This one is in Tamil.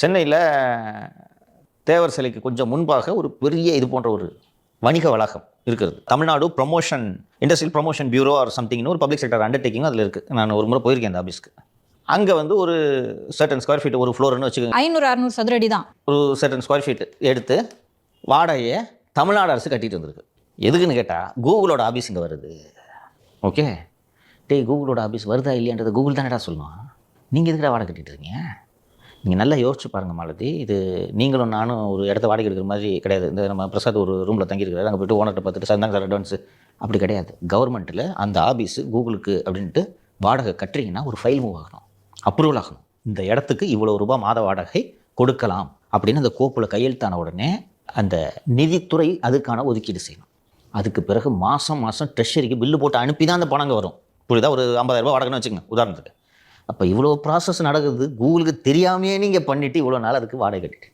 சென்னையில் தேவர் சிலைக்கு கொஞ்சம் முன்பாக ஒரு பெரிய இது போன்ற ஒரு வணிக வளாகம் இருக்கிறது. Tamil Nadu promotion industrial promotion bureau or சம்திங்னு ஒரு பப்ளிக் செக்டர் அண்டர்டேக்கிங் அதில் இருக்குது நான் ஒரு முறை போயிருக்கேன் அந்த ஆஃபீஸ்க்கு அங்கே வந்து ஒரு சர்டன் ஸ்கொயர் ஃபீட் ஒரு ஃப்ளோர்னு வச்சுக்கோங்க. ஐநூறு அறுநூறு சதுர அடி தான். ஒரு சர்டன் ஸ்கொயர் ஃபீட் எடுத்து வாடகையை தமிழ்நாடு அரசு கட்டிட்டு வந்திருக்கு. எதுக்குன்னு கேட்டால் கூகுளோட ஆஃபீஸ் இங்கே வருது. ஓகே டேய் கூகுளோட ஆஃபீஸ் வருதா இல்லையான்றதை கூகுள் தானடா சொல்லணும் நீங்கள் எதுக்குடா வாடகை கட்டிட்டு இருக்கீங்க? நீங்கள் நல்லா யோசிச்சு பாருங்கள் மாலதி. இது நீங்களும் நானும் ஒரு இடத்த வாடகை எடுக்கிற மாதிரி கிடையாது. இந்த நம்ம பிரசாத் ஒரு ரூமில் தங்கியிருக்கிறாரு. அங்கே போய்ட்டு ஓனர்கிட்ட பார்த்துட்டு சார் சார் அட்வான்ஸு அப்படி கிடையாது. கவர்மெண்ட்டில் அந்த ஆஃபீஸு கூகுளுக்கு அப்படின்ட்டு வாடகை கட்டுறீங்கன்னா ஒரு ஃபைல் மூவ் ஆகணும். அப்ரூவல் ஆகணும். இந்த இடத்துக்கு இவ்வளோ ரூபாய் மாத வாடகை கொடுக்கலாம் அப்படின்னு அந்த கோப்பில் கையெழுத்தான உடனே அந்த நிதித்துறை அதுக்கான ஒதுக்கீடு செய்யணும். அதுக்கு பிறகு மாதம் மாதம் ட்ரெஷரிக்கு பில்லு போட்டு அனுப்பி தான் அந்த பணங்க வரும். புரியுதா? ஒரு ஐம்பதாயிரரூபா வாடகைன்னு வச்சுக்கோங்க. உதாரணத்துக்கு. அப்போ இவ்வளோ ப்ராசஸ் நடக்குது கூகுளுக்கு தெரியாமையே நீங்கள் பண்ணிவிட்டு இவ்வளோ நாள் அதுக்கு வாடகை கட்டிட்டு